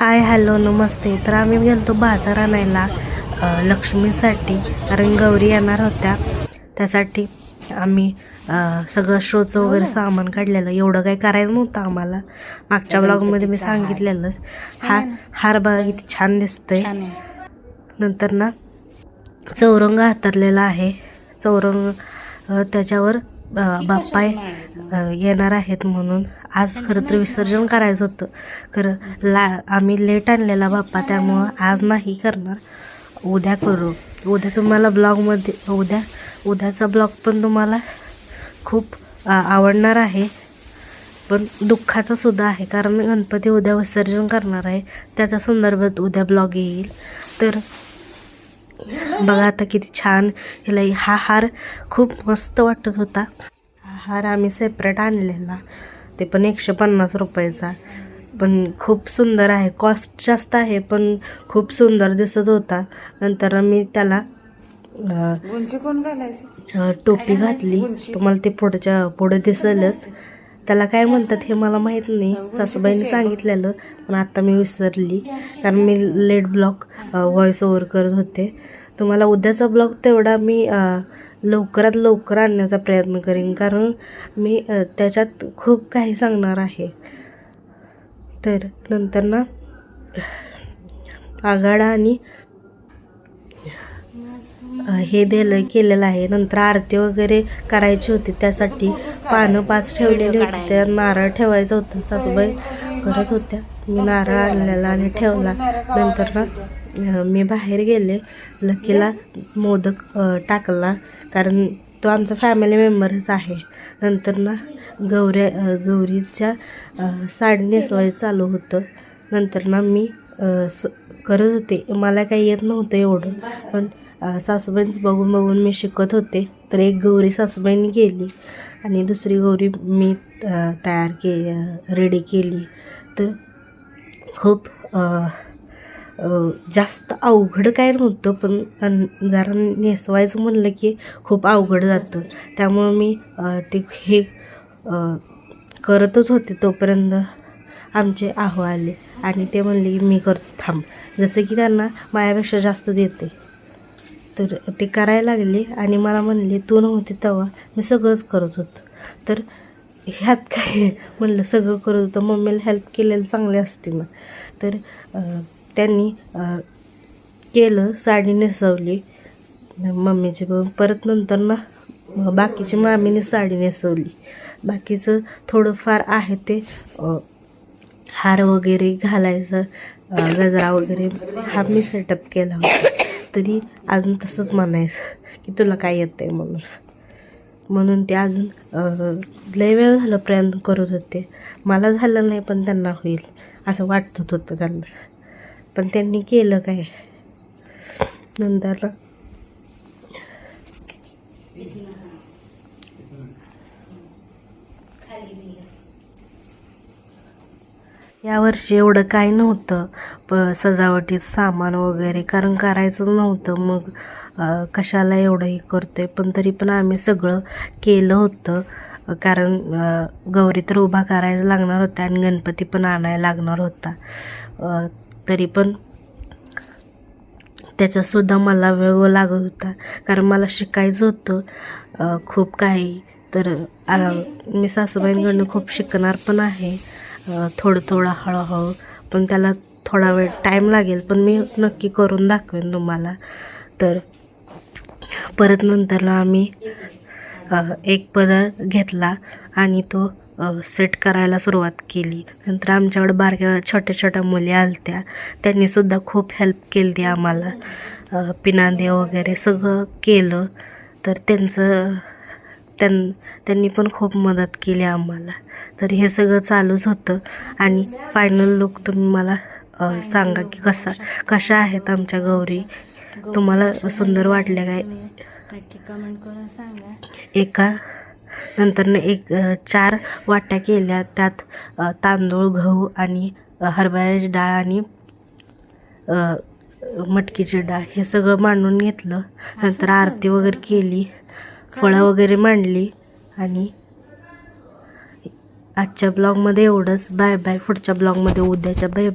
Hi hello नमस्ते. तर आम्ही गेलतो बाजार आणायला. लक्ष्मीसाठी. कारण गौरी येणार होत्या. त्यासाठी आम्ही सगळं शोचं वगैरे सामान काढलेलं. एवढं काही करायचं नव्हतं आम्हाला. मागच्या ब्लॉगमध्ये मी सांगितलेलंच. हा हार बघा किती छान दिसतोय. नंतर ना चौरंग हातरलेला आहे. चौरंग त्याच्यावर अ, बाप्पा अ, येणार आहेत म्हणून. आज खरं तर विसर्जन करायचं होतं. खरं ला आम्ही लेट आणलेला बाप्पा त्यामुळं आज नाही करणार. उद्या करू. उद्या तुम्हाला ब्लॉगमध्ये उद्या उद्याचा ब्लॉग पण तुम्हाला खूप आवडणार आहे. पण दुःखाचा सुद्धा आहे कारण गणपती उद्या विसर्जन करणार आहे. त्याच्या संदर्भात उद्या ब्लॉग येईल. तर बघा आता किती छान हिला हा हार खूप मस्त वाटत होता. हार आम्ही सेपरेट आणलेला ते पण एकशे पन्नास रुपयाचा. पण खूप सुंदर आहे. कॉस्ट जास्त आहे पण खूप सुंदर दिसत होता. नंतर मी त्याला कोण घालायचं? टोपी घातली. तुम्हाला ते पुढच्या पुढे दिसेलच. त्याला काय म्हणतात हे मला माहीत नाही. सासूबाईंनी सांगितलेलं पण आता मी विसरली. कारण मी लेट ब्लॉग व्हॉइस ओव्हर करत होते. तुम्हाला उद्याचा ब्लॉग तेवढा मी लवकरात लवकर आणण्याचा प्रयत्न करेन. कारण मी त्याच्यात खूप काही सांगणार आहे. तर नंतर ना आघाडा आणि हे दिलं केलेलं आहे. नंतर आरती वगैरे करायची होती. त्यासाठी पानं पाच ठेवलेली होती. त्यात नारळ ठेवायचं होतं. सासूबाई करत होत्या. मी नारळ आणलेला आणि ठेवला. नंतर ना मी बाहेर गेले. लकीला मोदक टाकला. कारण तो आमचा फॅमिली मेंबरच आहे. नंतर ना गौऱ्या गौरीच्या साडी नेसवायचं चालू होतं. नंतर ना मी स करत होते. मला काही येत नव्हतं एवढं. पण सासूबाईंच बघून बघून मी शिकत होते. तर एक गौरी सासूबाईंनी केली आणि दुसरी गौरी मी तयार के रेडी केली. तर खूप जास्त अवघड काय नव्हतं पण जरा नेसवायचं म्हणलं की खूप अवघड जातं. त्यामुळं मी ते हे करतच होते तोपर्यंत आमचे आहो आले. आणि ते म्हणले की मी करतो थांब. जसं की त्यांना माझ्यापेक्षा जास्त देते. तर ते करायला लागले आणि मला म्हणले तू नव्हती तेव्हा मी सगळंच करत होतो. तर ह्यात काय म्हणलं सगळं करत होतं मम्मीला हेल्प केलेलं चांगले असते ना. तर त्यांनी केलं साडी नेसवली. मम्मीची बघून परत नंतर ना बाकीची मामीने साडी नेसवली. बाकीचं थोडंफार आहे ते हार वगैरे घालायचं गजरा वगैरे हा मी सेटअप केला होता. तरी अजून तसंच म्हणायचं की तुला काय येतं आहे म्हणून. म्हणून ते अजून लय वेळ झालं प्रयत्न करत होते. मला झालं नाही पण त्यांना होईल असं वाटत होतं त्यांना. पण त्यांनी केलं काय? नंतर यावर्षी एवढं काही नव्हतं. प सजावटीत सामान वगैरे कारण करायचंच नव्हतं. मग कशाला एवढं हे करतोय? पण तरी पण आम्ही सगळं केलं होतं. कारण गौरी तर उभा करायला लागणार होता आणि गणपती पण आणायला लागणार होता. तरी पण त्याच्यातसुद्धा मला वेळ लागत होता. कारण मला शिकायचं होतं खूप काही. तर मी सासूबाईंकडनं खूप शिकणार पण आहे. थोडं थोडं हळूहळू. पण त्याला थोडा वेळ टाईम लागेल. पण मी नक्की करून दाखवेन तुम्हाला. तर परत नंतरला आम्ही एक पदर घेतला आणि तो सेट करायला सुरुवात केली. नंतर आमच्याकडे बारक्या छोट्या छोट्या मुली आलत्या. त्यांनीसुद्धा खूप हेल्प केली ती आम्हाला पिनादे वगैरे सगळं केलं. तर त्यांचं त्यां त्यांनी पण खूप मदत केली आम्हाला. तर हे सगळं चालूच होतं. आणि फायनल लुक तुम्ही मला सांगा की कसा कशा आहेत आमच्या गौरी? तुम्हाला सुंदर वाटल्या काय? एका नंतरनं एक चार वाट्या केल्या. त्यात तांदूळ गहू आणि हरभऱ्याची डाळ आणि मटकीची डाळ हे सगळं मांडून घेतलं. नंतर आरती वगैरे केली. फळं वगैरे मांडली आणि आजच्या ब्लॉगमध्ये एवढंच. Bye bye. पुढच्या ब्लॉगमध्ये उद्याच्या बाय